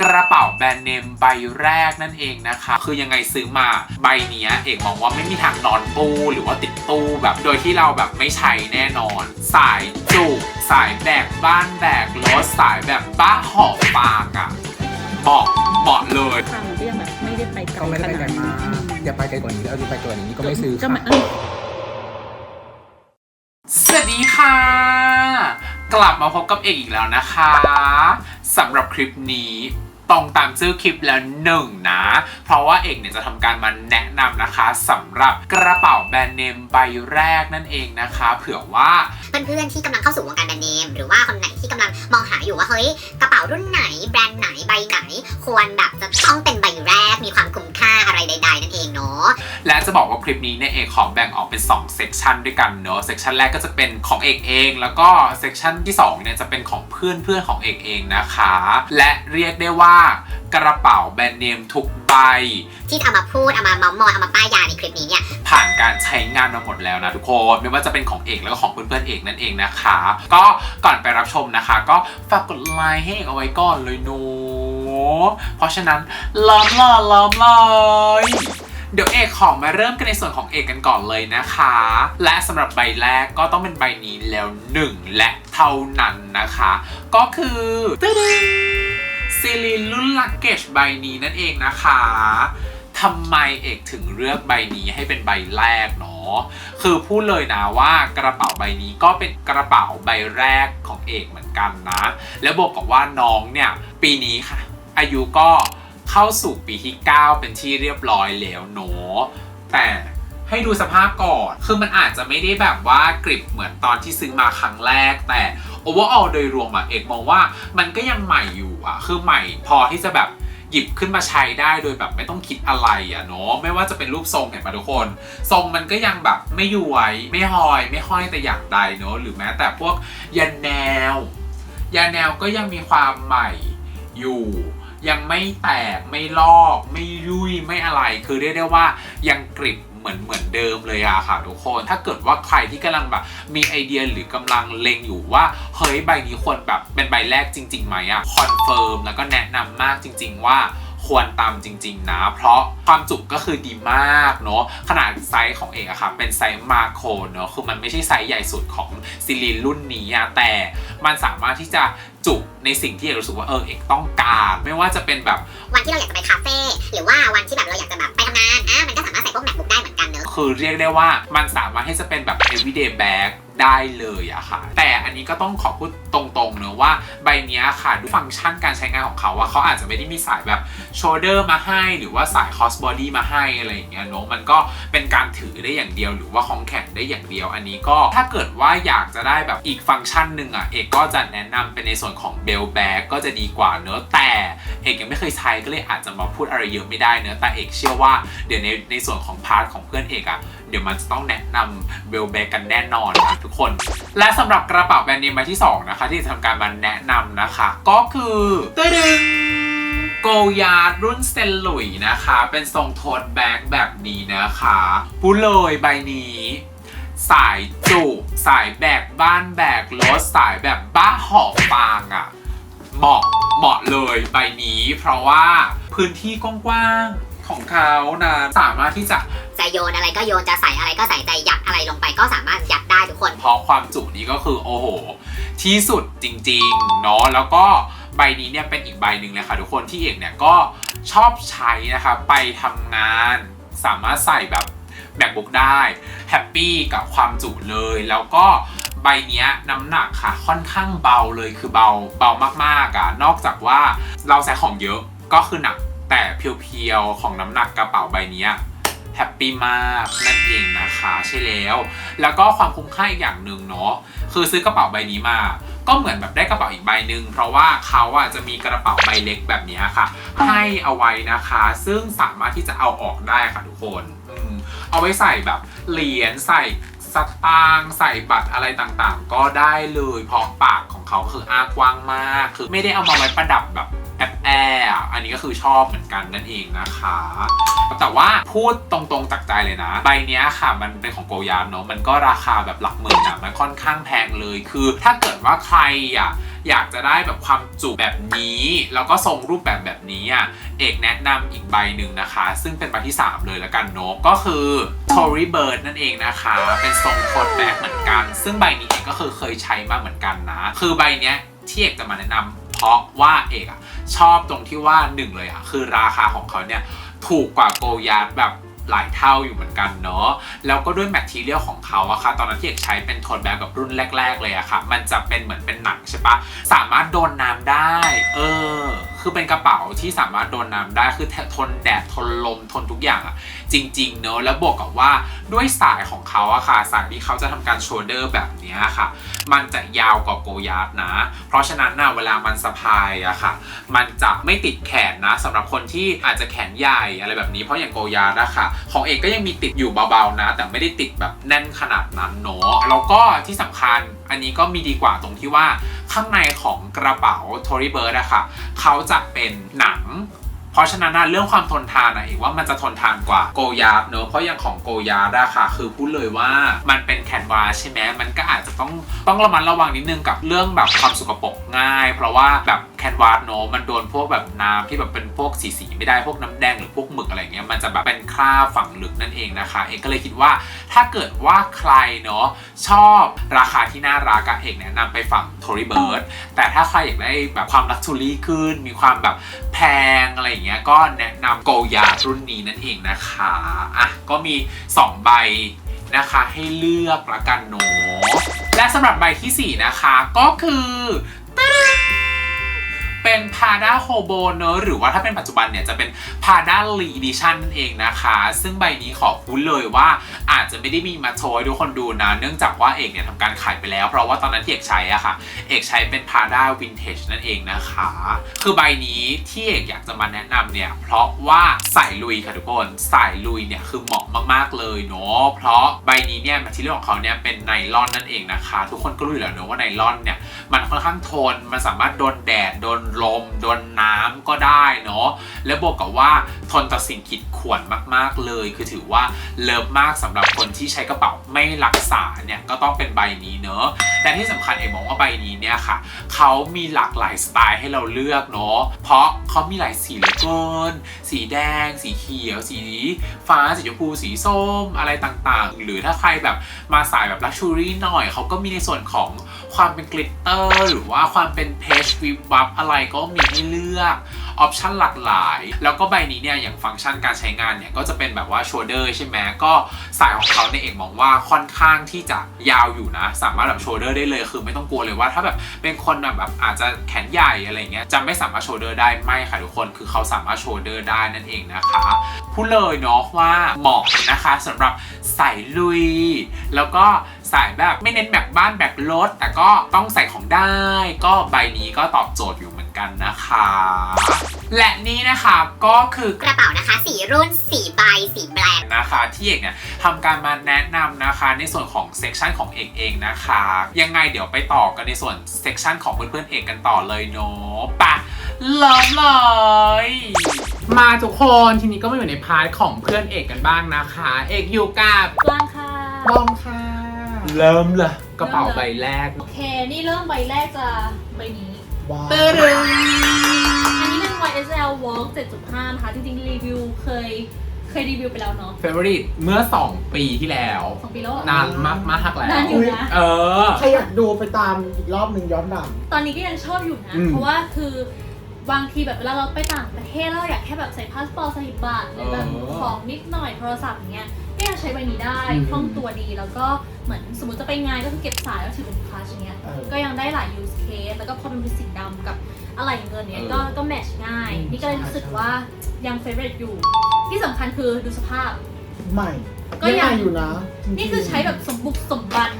กระเป๋าแบรนด์เนมใบแรกนั่นเองนะคะ คือยังไงซื้อมาใบเนี้ยเอกมองว่าไม่มีทางนอนตู้หรือว่าติดตู้แบบโดยที่เราแบบไม่ใช้แน่นอน สายจุกสายแบกบ้านแบกรถสายแบบบ้าหอบฟางอะ่ะเหมาะเหมาะเลยทางก็ยังแบบไม่ได้ไปไกลก็ไม่ได้ไปไกลมากขนดนั้นอย่าไปไกลกว่านี้แล้วไปไกลกว่านี้ก็ไม่ซื้อก็ค่ะมาเอ้ยสวัสดีค่ะ กลับมาพบกับเอกอีกแล้วนะคะสำหรับคลิปนี้ ตรงตามชื่อคลิปแล้วหนึ่งนะ เพราะว่าเอกเนี่ยจะทำการมาแนะนำนะคะสำหรับกระเป๋าแบรนด์เนมใบแรกนั่นเองนะคะ เผื่อว่าเพื่อนๆที่กำลังเข้าสู่วงการแบรนด์เนม หรือว่าคนไหนที่กำลังมองหาอยู่ว่าเฮ้ยกระเป๋ารุ่นไหนแบรนด์ไหนใบไหน ควรแบบจะต้องเป็นใบแรกมีความคุ้มค่าอะไรใด ๆ นั่นเองเนาะและจะบอกว่าคลิปนี้เนี่ยเอกขอแบ่งออกเป็น2เซกชันด้วยกันเนอะเซกชันแรกก็จะเป็นของเอกเอง แล้วก็เซกชันที่2เนี่ยจะเป็นของเพื่อนเพื่อนๆของเอกเองนะคะ และเรียกได้ว่ากระเป๋าแบรนด์เนมทุกใบ ที่เอามาพูด เอามาเมาส์มอยเอามาป้ายยาในคลิปนี้เนี่ย ผ่านการใช้งานมาหมดแล้วนะทุกคน ไม่ว่าจะเป็นของเอกแล้วก็ของเพื่อนๆเอกนั่นเองนะคะ ก็ก่อนไปรับชมนะคะ ก็ฝากกดไลค์ให้เอกเอาไว้ก่อนเลยหนูเพราะฉะนั้นล้อมล่อล้อมเลยเดี๋ยวเอกของมาเริ่มกันในส่วนของเอกกันก่อนเลยนะคะ และสำหรับใบแรกก็ต้องเป็นใบนี้แล้วหนึ่งและเท่านั้นนะคะ ก็คือตึ้ง ซีรีรุ่นลักเกจใบนี้นั่นเองนะคะทำไมเอกถึงเลือกใบนี้ให้เป็นใบแรกเนาะคือพูดเลยนะว่ากระเป๋าใบนี้ก็เป็นกระเป๋าใบแรกของเอกเหมือนกันนะ แล้วบอกกับว่าน้องเนี่ยปีนี้ค่ะ อายุก็เข้าสู่ปีที่ 9 เป็นที่เรียบร้อยแล้วเนาะแต่ให้ดูสภาพก่อน คือมันอาจจะไม่ได้แบบว่ากริบเหมือนตอนที่ซื้อมาครั้งแรก แต่ overall โดยรวมอะเอกมองว่ามันก็ยังใหม่อยู่อะคือใหม่พอที่จะแบบหยิบขึ้นมาใช้ได้โดยแบบไม่ต้องคิดอะไรอะเนาะไม่ว่าจะเป็นรูปทรงเห็นปะทุกคน ทรงมันก็ยังแบบไม่ย้วยไม่หอย ไม่ห้อยแต่อย่างใดเนาะหรือแม้แต่พวกยันแนวยาแนวก็ยังมีความใหม่อยู่ยังไม่แตกไม่ลอก ไม่ยุ่ยไม่อะไร คือเรียกได้ว่ายังกริบ เหมือนเหมือนเดิมเลยอะค่ะทุกคน ถ้าเกิดว่าใครที่กำลังแบบมีไอเดียหรือกำลังเล็งอยู่ว่าเฮ้ยใบนี้ควรแบบเป็นใบแรกจริงๆไหมอะคอนเฟิร์มแล้วก็แนะนำมากจริง ๆ ว่าควรตามจริง ๆ นะ เพราะความจุก็คือดีมากเนาะขนาดไซส์ของเอกอะค่ะ เป็นไซส์มาโครเนาะคือมันไม่ใช่ไซส์ใหญ่สุดของซิลินรุ่นนี้อะแต่มันสามารถที่จะจุในสิ่งที่เอกรู้สึกว่าเออเอกต้องการ ไม่ว่าจะเป็นแบบวันที่เราอยากจะไปคาเฟ่หรือว่าวันที่แบบเราอยากจะแบบไปทำงานอะมันก็สามารถใส่พวก macbook ได้เคือเรียกได้ว่ามันสามารถที่จะเป็นแบบ everyday bag ได้เลยอะค่ะ แต่อันนี้ก็ต้องขอพูดตรงๆเนอะว่าใบนี้ค่ะดูฟังก์ชันการใช้งานของเขาว่าเขาอาจจะไม่ได้มีสายแบบ shoulder มาให้ หรือว่าสาย cross body มาให้อะไรอย่างเงี้ยเนอะมันก็เป็นการถือได้อย่างเดียวหรือว่าคล้องแขนได้อย่างเดียว อันนี้ก็ถ้าเกิดว่าอยากจะได้แบบอีกฟังก์ชันหนึ่งอะเอกก็จะแนะนำเป็นในส่วนของ bell bag ก็จะดีกว่าเนอะแต่ เอกยังไม่เคยใช้ก็เลยอาจจะมาพูดอะไรเยอะไม่ได้เนอะแต่เอกเชื่อว่าเดี๋ยวในในส่วนของพาร์ทของเพื่อนเอกอะเดี๋ยวมันจะต้องแนะนำเบลแบกกันแน่นอนนะทุกคน และสำหรับกระเป๋าแบรนด์เนมใบที่ 2 นะคะ ที่จะทำการมาแนะนำนะคะ ก็คือตึดึงโกยาร์ดรุ่นเซนหลุยนะคะ เป็นทรงโทนแบ็กแบบนี้นะคะพูดเลยใบนี้ สายจุ สายแบกบ้านแบกรถสายแบบบ้าหอบฟางอะ่ะ เหมาะเหมาะเลยใบนี้ เพราะว่าพื้นที่กว้างๆของเขานะสามารถที่จะจะโยนอะไรก็โยนจะใส่อะไรก็ใส่ใจยัดอะไรลงไปก็สามารถยัดได้ทุกคนเพราะความจุนี้ก็คือโอ้โห ที่สุดจริงๆเนาะแล้วก็ใบนี้เนี่ยเป็นอีกใบหนึ่งเลยค่ะทุกคนที่เอกเนี่ยก็ชอบใช้นะคะไปทำงานสามารถใส่แบบแบกบุกได้แฮปปี้กับความจุเลย แล้วก็ ใบเนี้ยน้ำหนักค่ะค่อนข้างเบาเลยคือเบาเบามากๆอะ่ะนอกจากว่าเราใส่ของเยอะก็คือหนักแต่เพียวๆของน้ำหนักกระเป๋าใบนี้แฮปปี้มากนั่นเองนะคะใช่แล้ว แล้วก็ความคุ้มค่าอีกอย่างหนึ่งเนาะคือซื้อกระเป๋าใบนี้มา ก็เหมือนแบบได้กระเป๋าอีกใบหนึ่งเพราะว่าเขาอะจะมีกระเป๋าใบเล็กแบบนี้ค่ะ ให้เอาไว้นะคะ ซึ่งสามารถที่จะเอาออกได้ค่ะทุกคนอเอาไว้ใส่แบบเหรียญใส่ สตางค์ใส่บัตรอะไรต่างๆ ก็ได้เลยเพราะปากของเขาคืออ้ากว้างมาก คือไม่ได้เอามาไว้ประดับแบบ แอบแอบอันนี้ก็คือชอบเหมือนกันนั่นเองนะคะ แต่ว่าพูดตรงๆจากใจเลยนะ ใบเนี้ยค่ะ มันเป็นของโกยานเนาะมันก็ราคาแบบหลักหมื่นอะมันค่อนข้างแพงเลยคือ ถ้าเกิดว่าใครอะอยากจะได้แบบความจุแบบนี้ แล้วก็ทรงรูปแบบแบบนี้อะเอกแนะนำอีกใบหนึ่งนะคะ ซึ่งเป็นใบที่ 3 เลยแล้วกันเนาะก็คือ Tory Bird นั่นเองนะคะ เป็นทรงโคดแบ็กเหมือนกัน ซึ่งใบนี้เอกก็คือเคยใช้มาเหมือนกันนะ คือใบเนี้ยที่เอกจะมาแนะนำ เพราะว่าเอกอะชอบตรงที่ว่าหนึ่งเลยอะคือราคาของเขาเนี่ยถูกกว่าโกยาร์ดแบบหลายเท่าอยู่เหมือนกันเนาะ แล้วก็ด้วยแมททีเรียลของเขาอะค่ะ ตอนนั้นที่เอกใช้เป็นโทนแบบกับรุ่นแรก ๆ เลยอะค่ะ มันจะเป็นเหมือนเป็นหนังใช่ปะ สามารถโดนน้ำได้ เออ คือเป็นกระเป๋าที่สามารถโดนน้ำได้คือทนแดดทนลมทนทุกอย่างอะจริง ๆ เนอะแล้วบวกกับว่าด้วยสายของเขาอะค่ะ สายที่เขาจะทำการโชเดอร์แบบเนี้ยค่ะ มันจะยาวกว่าโกยาร์ดนะ เพราะฉะนั้นนะเวลามันสะพายอะค่ะ มันจะไม่ติดแขนนะสำหรับคนที่อาจจะแขนใหญ่อะไรแบบนี้เพราะอย่างโกยาร์ดอะค่ะ ของเอกก็ยังมีติดอยู่เบาๆนะ แต่ไม่ได้ติดแบบแน่นขนาดนั้นเนาะแล้วก็ที่สำคัญ อันนี้ก็มีดีกว่าตรงที่ว่าข้างในของกระเป๋า Tory Bird อะค่ะเขาจะเป็นหนัง เพราะฉะนั้นนะเรื่องความทนทานนะเอกว่ามันจะทนทานกว่าโกยาร์เนอะเพราะอย่างของโกยาร์ดอะค่ะคือพูดเลยว่ามันเป็นแคนวาสใช่ไหมมันก็อาจจะต้องต้องระมัดระวังนิดนึงกับเรื่องแบบความสกปรกง่าย เพราะว่าแบบแคนวาสเนอะมันโดนพวกแบบน้ำที่แบบเป็นพวกสีสีไม่ได้พวกน้ำแดงหรือพวกหมึกอะไรเงี้ยมันจะแบบเป็นคราบฝังลึกนั่นเองนะคะเอกก็เลยคิดว่าถ้าเกิดว่าใครเนาะชอบราคาที่น่ารักเอกแนะนำไปฝั่ง Tory Bird แต่ถ้าใครอยากได้แบบความลักชูรี่ขึ้นมีความแบบ งอะไรอย่างเงี้ยก็แนะนำโกยารุ่นนี้นั่นเองนะคะอะก็มี 2 ใบนะคะให้เลือกละกันเนาะและสำหรับใบทีสี่4 นะคะก็คือ เป็น Prada Hobo เนอะหรือว่าถ้าเป็นปัจจุบันเนี่ยจะเป็น Prada l e Edition นั่นเองนะคะ ซึ่งใบนี้ขอพูดเลยว่าอาจจะไม่ได้มีมาโชว์ให้ทุกคนดูนะ เนื่องจากว่าเอกเนี่ยทำการขายไปแล้ว เพราะว่าตอนนั้นที่เอกใช้อะค่ะ เอกใช้เป็น Prada Vintage นั่นเองนะคะ คือใบนี้ที่เอกอยากจะมาแนะนำเนี่ยเพราะว่าสายลุยค่ะทุกคนสายลุยเนี่ยคือเหมาะมากๆเลยเนาะเพราะใบนี้เนี่ยมททีเรียลของเขาเนี่ยเป็นไนลอนนั่นเองนะคะ ทุกคนก็รู้อยู่แล้วเนอะว่าไนลอนเนี่ยมันค่อนข้างทนมันสามารถโดนแดดโดนลมโดนน้ำก็ได้เนาะและบวกกับว่าทนต่อสิ่งขีดข่วนมากๆเลย คือถือว่าเลิฟมากสำหรับคนที่ใช้กระเป๋าไม่รักษาเนี่ยก็ต้องเป็นใบนี้เนอะและที่สำคัญเอกมองว่าใบนี้เนี่ยค่ะเขามีหลากหลายสไตล์ให้เราเลือกเนาะเพราะเขามีหลายสีเหลือเกินสีแดง สีเขียว สีฟ้าสีชมพูสีส้มอะไรต่างๆ หรือถ้าใครแบบมาสายแบบลักชูรี่หน่อยเขาก็มีในส่วนของความเป็นกลิตเตอร์หรือว่าความเป็นเพชวิบวับอะไรก็มีให้เลือกออปชันหลากหลาย แล้วก็ใบนี้เนี่ยอย่างฟังก์ชันการใช้งานเนี่ยก็จะเป็นแบบว่าโชเดอร์ใช่ไหมก็สายของเขาในเอกมองว่าค่อนข้างที่จะยาวอยู่นะ สามารถแบบโชเดอร์ได้เลยคือไม่ต้องกลัวเลยว่าถ้าแบบเป็นคนแบบอาจจะแขนใหญ่อะไรเงี้ยจะไม่สามารถโชเดอร์ได้ไม่ค่ะทุกคนคือเขาสามารถโชเดอร์ได้นั่นเองนะคะพูดเลยเนาะว่าเหมาะนะคะสำหรับสายลุย แล้วก็ สายแบบไม่เน้นแบกบ้านแบกรถ แต่ก็ต้องใส่ของได้ ก็ใบนี้ก็ตอบโจทย์อยู่เหมือนกันนะคะ และนี่นะคะก็คือกระเป๋านะคะสีรุ่นสีใบสีแบรนด์นะคะที่เอกเนี่ยทำการมาแนะนำนะคะในส่วนของเซกชันของเอกเองนะคะ ยังไงเดี๋ยวไปต่อกันในส่วนเซกชันของเพื่อนๆเอกกันต่อเลยเนาะปะเริ่มเลยมาทุกคนทีนี้ก็มาอยู่ในพาร์ทของเพื่อนเอกกันบ้างนะคะ เอกอยู่กับกลางค่ะบอมค่ะ เริ่มเลยกระเป๋าใบแรกโอเค นี่เริ่มใบแรกจะใบนี้ ว้าวเตอรึงอันนี้เป็น YSL Walk 7.5 นะคะ จริงๆ รีวิวเคยเคยรีวิวไปแล้วเนาะเฟเวอริตเมื่อ 2 ปีที่แล้ว สองปีแล้วเหรอนานมากมากๆแล้ว นานอยู่นะ เออ ใครอยากดูไปตามอีกรอบหนึ่งย้อนหลัง ตอนนี้ก็ยังชอบอยู่นะ อืมเพราะว่าคือบางทีแบบเวลาเราไปต่างประเทศแล้วเราอยากแค่แบบใส่พาสปอร์ตใส่บัตรหรือแบบเออของนิดหน่อยโทรศัพท์อย่างเงี้ยก็ยังใช้ใบนี้ได้อืม คล่องตัวดีแล้วก็ เหมือนสมมติจะไปงานก็คือเก็บสายแล้วถือเป็นคลาสอย่างเงี้ย เออก็ยังได้หลาย use case แล้วก็พอมันเป็นสีดำกับอะไรเงินเนี่ยเออก็ก็แมทช์ง่าย อืมนี่ก็เลยรู้สึกว่ายัง favorite อยู่ ที่สำคัญคือดูสภาพ ใหม่ก็ยัง ใหม่อยู่นะจริงๆนี่คือใช้แบบสมบุกสมบัน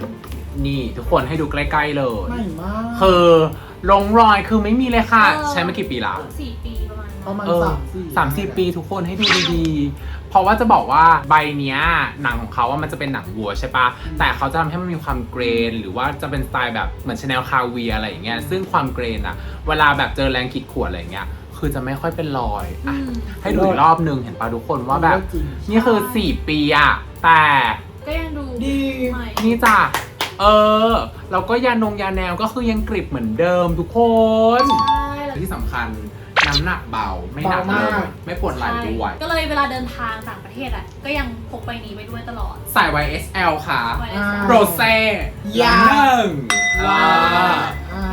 นี่ทุกคนให้ดูใกล้ๆเลย ใหม่มากคือลงรอยคือไม่มีเลยค่ะ เออ ใช้มากี่ปีละ สี่ปีประมาณนั้นประมาณเออ สามสี่สามสิบปีทุกคนให้ดูดีๆ เพราะว่าจะบอกว่าใบเนี้ยหนังของเขาว่ามันจะเป็นหนังวัวใช่ปะแต่เขาจะทำให้มันมีความเกรน หรือว่าจะเป็นสไตล์แบบเหมือนชาแนลคาเวียอะไรอย่างเงี้ยซึ่งความเกรนอะเวลาแบบเจอแรงขีดข่วนอะไรอย่างเงี้ยคือจะไม่ค่อยเป็นรอยอือะมให้ดูอีกรอบหนึ่งเห็นปะทุกคนว่าแบบ จริง นี่คือ 4 ปีอะแต่ก็ยังดูดี ใหม่นี่จ้ะเออแล้วก็ยานงยาแนวก็คือยังกริบเหมือนเดิมทุกคน ใช่แล้วที่สำคัญ น้ำหนักเบาไม่หนักเลยไม่ปวดไหล่ด้วย ก็เลยเวลาเดินทางต่างประเทศอะ ก็ยังพกใบนี้ไปด้วยตลอดสาย YSL ค่ะ ไว้อ่าโรเซ่ยา หนึ่งว้าอ่าอ่า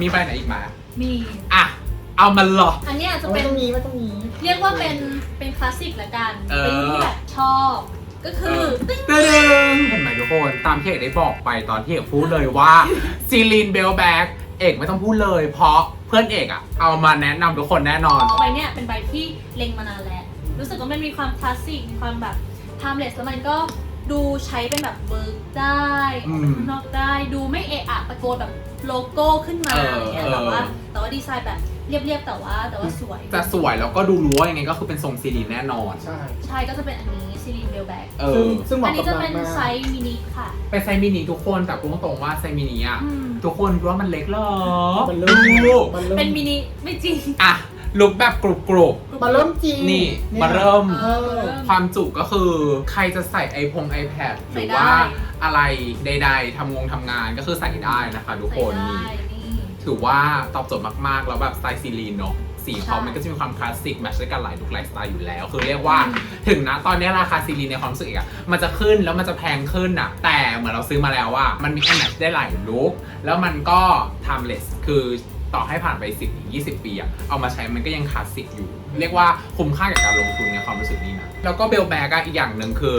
มีใบไหนอีกไหมมี อะ เอามันหรอ อันเนี้ยจะไว้เป็นตรงนี้ไว้ตรงนี้เรียกว่าเป็นเป็นคลาสสิกละกัน เออ เป็นรุ่นที่แบบชอบ ก็คือตึ้งตึ้งเห็นไหมทุกคน ตามที่เอกได้บอกไปตอนที่เอกพูดเลยว่าซีลีนเบลแบ็กเอกไม่ต้องพูดเลย เพราะ เพื่อนเอกอะเอามาแนะนำทุกคนแน่นอน ใบเนี้ยเป็นใบที่เล็งมานานแล้ว รู้สึกว่ามันมีความคลาสสิก มีความแบบ timeless แล้วมันก็ดูใช้เป็นแบบเวิร์กได้ออือกมไปข้างนอกได้ ดูไม่เอะอะตะโกนแบบโลโก้ขึ้นมาเอออย่างเงี้ยเออแต่ว่าแต่ว่าดีไซน์แบบ เรียบๆแต่ว่าแต่ว่าสวย จะสวยแล้วก็ดูรู้ว่ายังไงก็คือเป็นทรงซีลีนแน่นอน ใช่ใช่ก็จะเป็นอันนี้ซีรีนเบลแบ็กเอซึ่งอ ซึ่งเหอัมาะนกันี้บจะนางเป็นมากไซส์มินิค่ะ เป็นไซส์มินิทุกคนแต่พูดตรงๆว่าไซส์มินิอะอืม ทุกคนคิดว่ามันเล็กเหรอมันเริ่มดูมันเริ่มเป็นมินิไม่จริง อะลุกแบบกรุบกรุบมันเริ่มจริงนี่ย มาเริ่ม เออ ความจุก็คือใครจะใส่ไอพง iPad หใส่รือได้ว่าอะไรใด ๆทำงงทำงานก็คือใส่ได้นะคะ ทุกคนใส่นี่ได้ นี่ ถือว่าตอบโจทย์มากๆ แล้วแบบสไตล์ซีรีนเนาะสีเขาใช่มันก็จะมีความคลาสสิกแมทช์ด้วยกันหลายลุคหลายสไตล์อยู่แล้ว คือเรียกว่าอืมถึงนะตอนนี้ราคาซีรีนในความรู้สึกอีกอะมันจะขึ้นแล้วมันจะแพงขึ้นอะแต่เหมือนเราซื้อมาแล้วว่ามันมีแมทช์ได้หลายลุคแล้วมันก็ timeless คือต่อให้ผ่านไป 10 20 ปีอะเอามาใช้มันก็ยังคลาสสิกอยู่ เรียกว่าคุ้มค่ากับการลงทุนในความรู้สึกนี้นะแล้วก็เบลแบกอะอีกอย่างหนึ่งคือ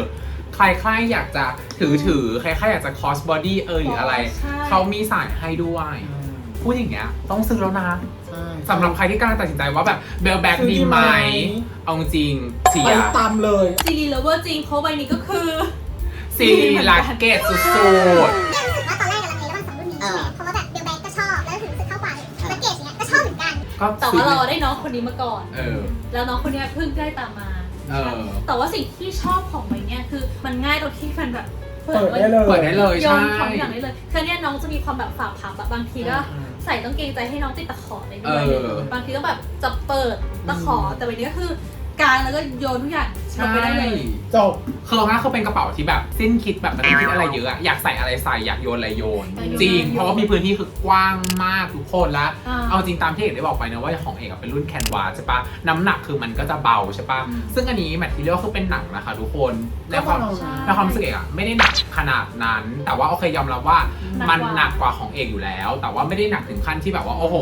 ใครใครอยากจะถือถือใครใครอยากจะคอสบอดี้เออหรืออะไรใช่เขามีสายให้ด้วยอืม พูดอย่างเงี้ยต้องซื้อแล้วนะใช่สำหรับใครที่กำลังตัดสินใจว่าแบบเบลแบกซื้อดีดีไหมไหมเอาจริงเสีไปยตามเลย ซีรีส์เลเวอร์จริงเพราะใบนี้ก็คือ ซีลาเกตสุดรู้สึกว่าตอนแรกกำลังเลระหว่างสองรุ่นนี้ใช่ไหมเพราะว่าแบบเบลแบกก็ชอบ แล้วถึงรู้สึกเข้ากว่าแพ็กเกจเนี้ยก็ชอบเหมือนกันๆก็แต่ซื้ว่าอเราได้น้องคนนี้มาก่อน เออ แล้วน้องคนเนี้ยเพิ่งได้ตามมา เออ แต่ว่าสิ่งที่ชอบของใบเนี้ยคือมันง่ายตรงที่มันแบบเปิดได้เลยเปิดได้เลยโยใช่ นของอย่างได้เลยคือเนี่ยน้องจะมีความแบบฝาพับอะบางทีก็ อ่า ใส่ต้องเกรงใจให้น้องติดตะขอได้ด้เอวยอบางทีก็แบบจะเปิดตะขอแต่ใบนี้ก็คือกางแล้วก็โยนทุกอย่างลใช่งไปได้เลย จบ คือเอาง่ายๆคือเป็นกระเป๋าที่แบบสิ้นคิดแบบไม่ต้องคิดอะไรเยอะอะอยากใส่อะไรใส่อยากโยนอะไรโยนอยากโยนจริงอะไรโยนเพราะว่ามีพื้นที่คือกว้างมากทุกคนแล้วอ่าเอาจริงตามที่เอกได้บอกไปนะว่าของเอกอะเป็นรุ่นแคนวาใช่ปะน้ำหนักคือมันก็จะเบาใช่ปะอืม ซึ่งอันนี้แมททีเรียลคือเป็นหนังนะคะทุกคนในความก็เบาใช่ ในความรู้สึกเอกอะไม่ได้หนักขนาดนั้น แต่ว่าโอเคยอมรับว่าหนักมันกว่าหนักกว่าของเอกอยู่แล้ว แต่ว่าไม่ได้หนักถึงขั้นที่แบบว่าโอ้โห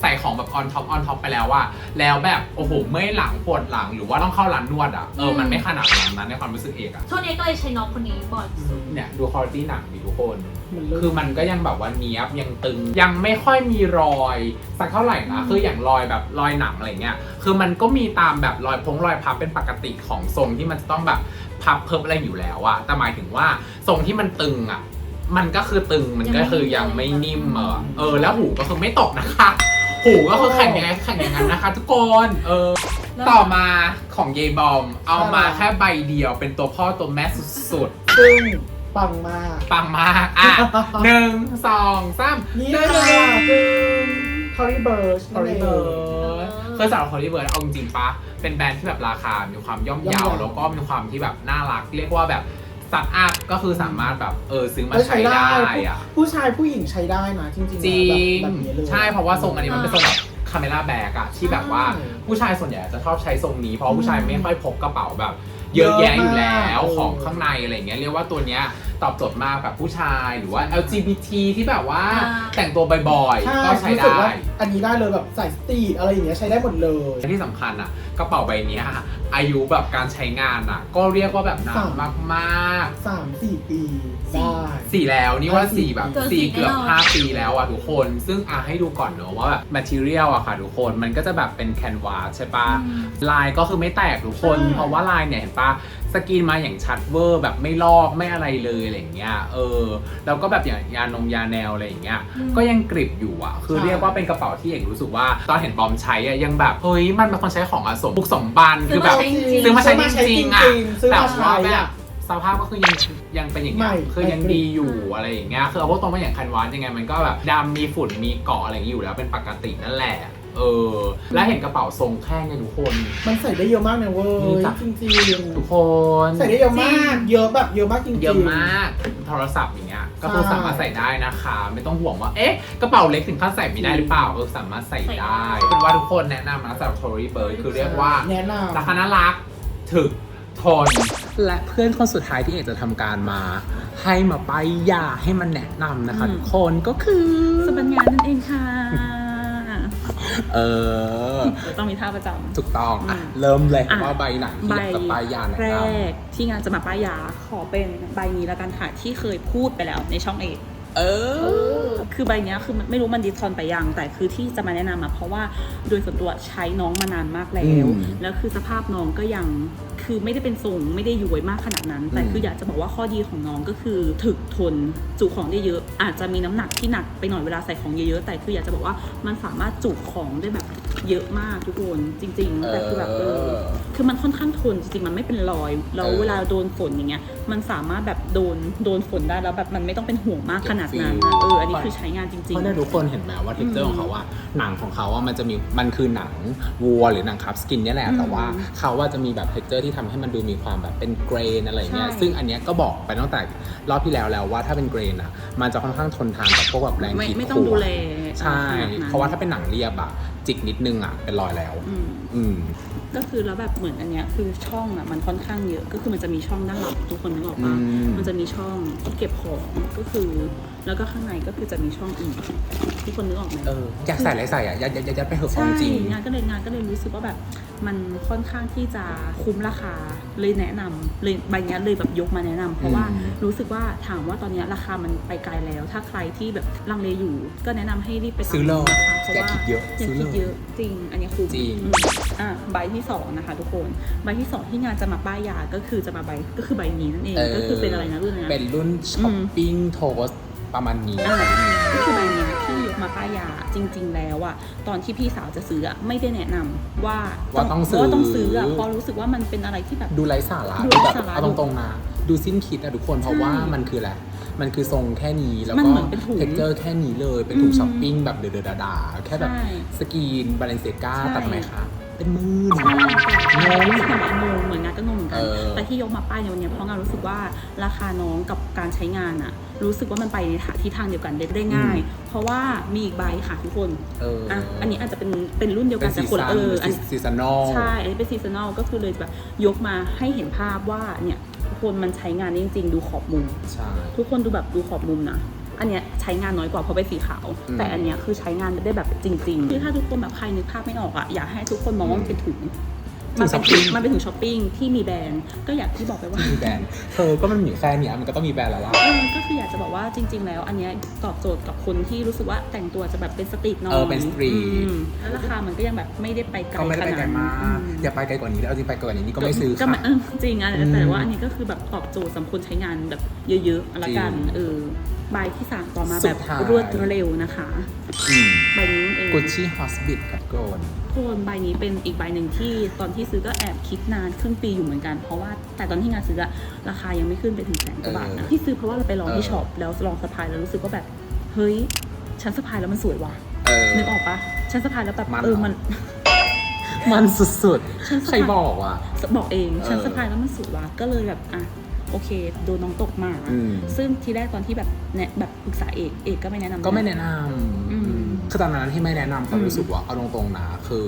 ใส่ของแบบออนท็อปออนท็อปไปแล้วว่าแล้วแบบโอ้โหเมื่อยหลังปวดหลังหรือว่าต้องเข้าร้านนวดอะเออมันไม่ขนาดนั้นนะในความรู้สึกเอกอะช่วงนี้ก็เลยใช้น้องคนนี้บ่อยสุดเนี่ยดูคุณภาพหนังดิทุกคน มันเริ่มคือมันก็ยังแบบว่าเนี้ยบยังตึงยังไม่ค่อยมีรอยสักเท่าไหร่นะอืมคืออย่างรอยแบบรอยหนังอะไรเงี้ยคือมันก็มีตามแบบรอยพงรอยพับเป็นปกติของทรงที่มันจะต้องแบบพับเพิบอะไรอยู่แล้วอะแต่หมายถึงว่าทรงที่มันตึงอะมันก็คือตึงมันก็คือยังไม่นิ่มเออเออแล้วหูก็คือไม่ตกนะคะ หูก็คือแข็งยังไงแข็งอย่างนั้นนะคะ ทุกคนเออ ต่อมาของเยบอม เอามาแค่ใบเดียวเป็นตัวพ่อตัวแม่สุดๆซึ่งปังมากปังมากอะหนึ่งสองสามนี่หนึ่งค่ะคือทอรี่เบิร์ชคอริเบิร์ดคือสำหรับคอริเบิร์ดเอาจริงๆปะเป็นแบรนด์ที่แบบราคา มีความย่อมเยาแล้วก็มีความที่แบบน่ารัก เรียกว่าแบบสตาร์ทอัพก็คือสามารถแบบเออซื้อมาใช้ได้อะผู้ชายผู้หญิงใช้ได้นะจริงๆจริง แบบนี้เลยใช่เพราะว่าทรงอันนี้มันเป็นทรงแบบคาเมล่าแบกอะที่แบบว่าใช่ผู้ชายส่วนใหญ่จะชอบใช้ทรงนี้ เพราะว่าผู้ชายไม่ค่อยพกกระเป๋าแบบ เยอะแยะอยู่แล้วเยอะมากของข้างในอะไรอย่างเงี้ยเรียกว่าตัวเนี้ย ตอบโจทย์มากแบบผู้ชายหรือว่า LGBT ที่แบบว่าอ่า แต่งตัวบ่อยใช่ๆ ก็ใช้รู้สึกได้ ว่าอันนี้ได้เลยแบบใส่สตรีทอะไรอย่างเงี้ยใช้ได้หมดเลยและที่สำคัญอะกระเป๋าใบเนี้ยอายุแบบการใช้งานอะ ก็เรียกว่าแบบนานมากสามสี่ปีได้ ๆสี่แล้วนี่ว่าสี่แบบเกินสี่สี่เกือบแน่นอน ห้าปีแล้วอะทุกคน ซึ่งอะให้ดูก่อนเนอะว่าแบบ material อะค่ะทุกคนมันก็จะแบบเป็นแคนวาสใช่ปะอืมลายก็คือไม่แตกทุกคน ใช่ เพราะว่าลายเนี่ยเห็นปะสกรีนมาอย่างชัดเวอร์แบบไม่ลอกไม่อะไรเลยอะไรอย่างเงี้ยเออแล้วก็แบบอย่างยานงยาแนวอะไรอย่างเงี้ยอืมก็ยังกริบอยู่อะ คือใช่เรียกว่าเป็นกระเป๋าที่เอกรู้สึกว่าตอนเห็นบอมใช้อะยังแบบเฮ้ยมันเป็นคนใช้ของอะสมบุกสมบันคือแบบซื้อมาใช้จริงซื้อมาใช้จริงๆอะซื้อแต่มาใช้ว่าแบอะบสภาพก็คือยังยังเป็นอย่างเงี้ยไม่คือยังไม่ดีอยู่อะไรอย่างเงี้ยคือเอาพวกตรงมาอย่างคันวานยังไงมันก็แบบดำมีฝุ่นมีเกาะอะไรอย่างงี้อยู่แล้วเป็นปกตินั่นแหละ เออ และเห็นกระเป๋าทรงแค่เนี่ยทุกคน มันใส่ได้เยอะมากนะเว้นี่ยจ้ะ จริงทุกคนๆใส่ได้เยอะมาก เยอะแบบเยอะมากจริงๆ เยอะมากโทรศัพท์อย่างเงี้ยก็คือใช่ สามารถใส่ได้นะคะ ไม่ต้องห่วงว่าเอ๊ะกระเป๋าเล็กถึงขั้นใส่ไม่ได้หรือเปล่าเออสามารถใส่ได้เป็นว่าทุกคนแนะนำนะสำหรับ Tory Bird คือเรียกว่า แนะนำราคาน่ารัก ถึก ทน และเพื่อนคนสุดท้ายที่เอกจะทำการมา ให้มาป้ายยาให้มันแนะนำนะคะ อืม ทุกคนก็คือสปัญญานั่นเองค่ะ เออ ต้องมีท่าประจำ ถูกต้องอะอืมเริ่มเลยอะ ว่าใบไหนที่ใบอยากจะป้ายยาแนะแรนกที่งานจะมาป้ายยาขอเป็นใบนี้แล้วกันค่ะที่เคยพูดไปแล้วในช่องเอกำ เออ คือใบเนี้ยคือมันไม่รู้มันดิสทอนไปยัง แต่คือที่จะมาแนะนำอะเพราะว่าโดยส่วนตัวใช้น้องมานานมากแล้ว อืมแล้วคือสภาพน้องก็ยังคือไม่ได้เป็นทรงไม่ได้ย้วยมากขนาดนั้น แต่อืม คืออยากจะบอกว่าข้อดีของน้องก็คือถึกทนจุของได้เยอะ อาจจะมีน้ำหนักที่หนักไปหน่อยเวลาใส่ของเยอะๆ แต่คืออยากจะบอกว่ามันสามารถจุของได้แบบเยอะมากทุกคนจริง ๆ แต่คือแบบเออ คือมันค่อนข้างทนจริงๆ มันไม่เป็นรอย แล้วเออ เวลาโดนฝนอย่างเงี้ย มันสามารถแบบโดนโดนฝนได้แล้วแบบมันไม่ต้องเป็นห่วงมากขนาดนั้นเก็บฟิลอะเอออันนี้คือใช้งานจริงเพราะเนี่ยทุกคนเห็นไหมว่าเท็กเจอร์ของเขาอะหนังของเขาอะมันจะมีมันคือหนังวัวหรือหนังคับสกินเนี่ยแหละ อืมแต่ว่าเขาว่าจะมีแบบเท็กเจอร์ที่ทำให้มันดูมีความแบบเป็นเกรนอะไรเงี้ยใช่ซึ่งอันเนี้ยก็บอกไปตั้งแต่รอบที่แล้วแล้วว่าถ้าเป็นเกรนอะมันจะค่อนข้างทนทานกับพวกแบบแรงไม่ขีดไม่ต้องข่วดูแลใช่ขนาดนั้น เพราะว่าถ้าเป็นหนังเรียบอะจิกนิดนึงอะเป็นรอยแล้ว อืม อืม ก็คือแล้วแบบเหมือนอันเนี้ยคือช่องอะมันค่อนข้างเยอะก็คือมันจะมีช่องด้านหลังทุกคนนึกออกปะอืม มันจะมีช่องที่เก็บของก็คือ แล้วก็ข้างในก็คือจะมีช่องอีกทุกคนนึกออกไหม เอออยากใส่อะไรใส่อะยัดยัดยัดยัดไปเถอะขอใช่งจริง งานก็เลยงานก็เลยรู้สึกว่าแบบ มันค่อนข้างที่จะคุ้มราคาเลยแนะนำเลยใบเนี้ยเลยแบบยกมาแนะนำเพราะว่าอืม รู้สึกว่าถามว่าตอนเนี้ยราคามันไปไกลแล้ว ถ้าใครที่แบบลังเลอยู่ ก็แนะนำให้รีบไปซื้อเลยนะคะเพราะอย่าว่าคิดเยอะอย่าซื้อคิดเลยเยอะจริง อันนี้คุ้มจริง อืมอะใบที่สองนะคะ ทุกคนใบที่สองที่งานจะมาป้ายยาก็คือจะมาใบก็คือใบนี้นั่นเองก็คือเป็นอะไรนะรุ่นอะไรนะ เป็นรุ่นช้อปปิ้งโทส ประมาณนี้อ่าก็คือใบเนี้ยที่ยกมาป้ายยาจริง ๆ แล้วอะตอนที่พี่สาวจะซื้ออะไม่ได้แนะนำว่าว่าต้องซื้อ ว่าต้องซื้ออะเพราะรู้สึกว่ามันเป็นอะไรที่แบบ ดูไร้สาระดูดูไร้แบบสาระเอาตรงๆนะดูสิ้นคิดนะทุกคนเพราะใช่ว่ามันคืออะไรมันคือทรงแค่นี้แล้วมันก็เหมือนเป็นถุงเท็กเจอร์แค่นี้เลยเป็นถุงอืมช้อปปิ้งแบบเดือดๆดาๆแค่แบบใช่สกรีนบาเลนเซกาใช่ ตัดไหมคะเป็นหมือใช่งงเห็นไหมงงเหมือนงานก็งงเหมือนกัน เออแต่ที่ยกมาป้ายในวันเนี้ยเพราะงานรู้สึกว่าราคาน้องกับการใช้งานอะรู้สึกว่ามันไปในทางที่ทางเดียวกันได้ได้ง่าย เพราะว่ามีอีกใบค่ะทุกคนเออออะอันนี้อาจจะเป็นเป็นรุ่นเดียวเป็กันนซีแต่คนซัละนเอออันซีซันอลใช่อันนี้เป็นซีซันอลก็คือเลยแบบยกมาให้เห็นภาพว่าเนี่ยทุกคนมันใช้งานได้จริง ๆ ดูขอบมุมใช่ทุกคนดูแบบดูขอบมุมนะอันเนี้ยใช้งานน้อยกว่าเพราะเป็นสีขาวอืมแต่อันเนี้ยคือใช้งานได้แบบจริงๆคือถ้าทุกคนแบบใครนึกภาพไม่ออกอะอยากให้ทุกคนมองว่ามันเป็นถุงถุง มันเป็นช้อปปิ้งมันเป็นถุงช้อปปิ้งที่มีแบรนด์ก็อยากที่บอกไปว่า มีแบรนด์เธอก็มันมีอยู่แค่เนี้ยมันก็ต้องมีแบรนด์แล้วล่ะ เออก็คืออยากจะบอกว่าจริง ๆ แล้ว อันเนี้ยตอบโจทย์กับคนที่รู้สึกว่าแต่งตัวจะแบบเป็นสตรีทหน้อยเออเป็นสตรีท อืมแล้วราคามันก็ยังแบบไม่ได้ไปไกลก็ไม่ได้ไปไกลมาก อืมอย่าไปไกลกว่านี้แล้วเอาจริงไปไกลกว่านี้นี่ก็ไม่ซื้อก็ค่ะ เออจริงอะอืมแต่ว่าอันนี้ก็คือแบบตอบโจทย์สำหรับคนใช้งานแบบเยอะๆละกันจริงเออใบที่สามต่อมาสุแบดบท้าย รวดเร็วนะคะอืม ใบนี้นั่นเองกุชชี่ฮอสบิทกับโกน โคนใบนี้เป็นอีกใบหนึ่งที่ตอนที่ซื้อก็แอบคิดนานครึ่งปีอยู่เหมือนกัน เพราะว่าแต่ตอนที่งานซื้ออะราคายังไม่ขึ้นไปถึงแสนกว่าบาทนะเออที่ซื้อเพราะว่าเราไปลองที่เออช็อปแล้วลองสะพายแล้วรู้สึกว่าแบบเฮ้ยฉันสะพายแล้วมันสวยว่ะเออนึกออกปะฉันสะพายแล้วแบบมันเออเหรอมันมันสุดฉันๆสะใครพายบอกว่ะบอกเองเออฉันสะพายแล้วมันสวยว่ะก็เลยแบบอะโอเคโดนน้องตกมาอืมซึ่งทีแรกตอนที่แบบเนี่ยแบบปรึกษาเอกเอกก็ไม่แนะนำก็ไม่แนะนอืมำ คือตอนนั้นที่ไม่แนะนำเพอืราะมรู้สึกว่าเอาตรงๆนะคือ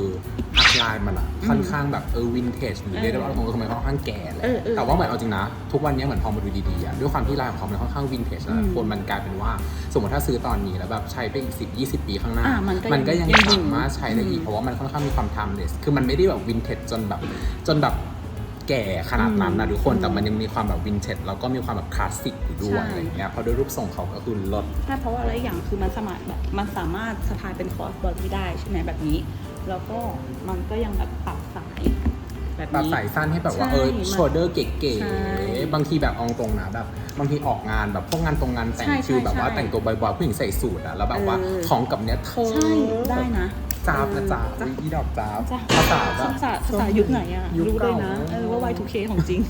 อัพไลน์มันอะอืมค่อนข้างแบบเออวินเทจหรือเออเรียกได้ว่าเอาตรงๆคือมันค่อนข้างแก่แหละเออเออแต่ว่าเหมือนเอาจริงนะ ทุกวันนี้เหมือนพอมาดูดีๆอะด้วยความที่ลายของเขามันค่อนข้างวินเทจอืนะมคนมันกลายเป็นว่า สมมติถ้าซื้อตอนนี้แล้วแบบใช้ไปอีก 10 20 ปีข้างหน้าอะมันก็มันก็ยังยังอยู่สามารถใช้ได้อีกอืมเพราะว่ามันค่อนข้างมีความ timeless คือมันไม่ได้แบบวินเทจจนแบบจนแบบ แก่ขนาดนั้นนะอืมทุกคนแต่อืมมันยังมีความแบบวินเทจแล้วก็มีความแบบคลาสสิกอยู่ด้วยใช่อะไรอย่างเงี้ยเพราะด้วยรูปทรงเขาก็คือลดใช่เพราะว่าอะไรอย่างคือมันสามารถแบบมันสามารถสะพายเป็นคอร์สบอดี้ได้ใช่ไหมแบบนี้ แล้วก็มันก็ยังแบบปรับสายแบบปรับนี้สายสั้นให้แบบว่าใช่เออมันโชเดอร์เก๋ใช่ๆบางทีแบบเอองตรงนะแบบบางทีออกงานแบบพวกงานตรงงานแต่งใช่ฟิลแบบว่าใช่แต่งตัวบ่อยๆผู้หญิงใส่สูทอะแล้วแบบว่าเออท้องกับเนี้ยเธอใช่ได้นะ จ้าบนะจ้าบจ้าอีดอกจ้าบจ้าภาษาแบบภาษาภาษายุคไหนอะ ยุครู้เลยนะ เก่า เออว่า Y2K ของจริง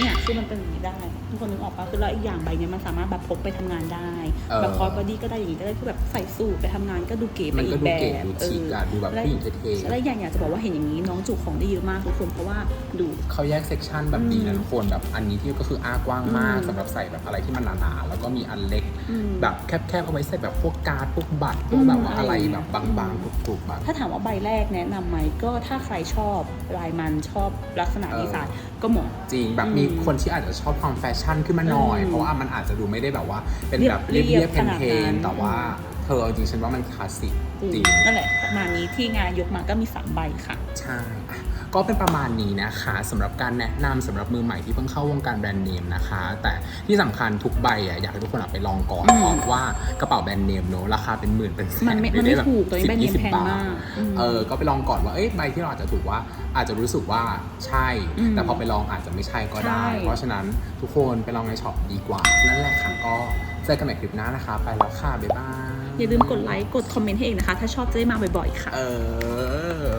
เนี่ยคือมันเป็นอย่างนี้ได้ ทุกคนนึกออกปะคือแล้วอีกอย่างใบเนี้ยมันสามารถแบบพกไปทำงานได้เออ แบบคอร์สบอดี้ก็ได้อย่างนี้ก็ได้คือแบบใส่สูทไปทำงานก็ดูเก๋ไปมันอีก็กดูแบเก๋บดูเอชิคอ อะดูแบบผู้หญิงเท่และอีกอย่างอยากจะบอกว่าเห็นอย่างนี้น้องจุของได้เยอะมากทุกคนเพราะว่าดู ๆเขาแยกเซกชันแบบดีนะอืมทุกคนแบบอันนี้ที่ก็คืออากว้างมากอืม สำหรับใส่แบบอะไรที่มันหนาๆแล้วก็มีอันเล็ก อืม แบบแคบๆเอาไว้ใส่แบบพวกการ์ดพวกบัตรพวกอืมแบบว่าอะไรอะไรแบบบางๆกรุบๆแบบ ถ้าถามว่าใบแรกแนะนำไหมก็ถ้าใครชอบลายมันชอบลักษณะเออ ดีไซน์ก็เหมาะ จริงแบบอืมมีคนที่อาจจะชอบความแฟชั่นขึ้นมาหน่อยอืมเพราะว่ามันอาจจะดูไม่ได้แบบว่า เป็นแบบเรีเรียยบบๆๆเพขนาดนนั้นๆแต่ว่าเธอจริงๆฉันว่ามันคลาสสิกจริงนั่นแหละประมาณนี้ที่งานยกมาก็มีสามใบค่ะ ใช่อะ ก็เป็นประมาณนี้นะคะสำหรับการแนะนำสำหรับมือใหม่ที่เพิ่งเข้าวงการแบรนด์เนมนะคะ แต่ที่สำคัญทุกใบอะอยากให้ทุกคนเอาไปลองก่อนอืมเพราะว่ากระเป๋าแบรนด์เนมเนอะราคาเป็นหมื่นเป็นแสนมันไม่ด้มันไม่แบบถูกตัวนี้แบรนด์เนม10แพง20มากอืมเออก็ไปลองก่อนว่าเอ้ยใบที่เราอาจจะถูกว่าอาจจะรู้สึกว่าใช่อืมแต่พอไปลองอาจจะไม่ใช่ก็ได้ใช่เพราะฉะนั้นทุกคนไปลองในช็อปดีกว่านั่นแหละค่ะก็เจอกันใหม่คลิปหน้านะคะ ไปแล้วค่ะ บ๊ายบาย อย่าลืมกดไลค์ กดคอมเมนต์ให้เองนะคะ ถ้าชอบจะได้มาบ่อยๆ ค่ะ เออ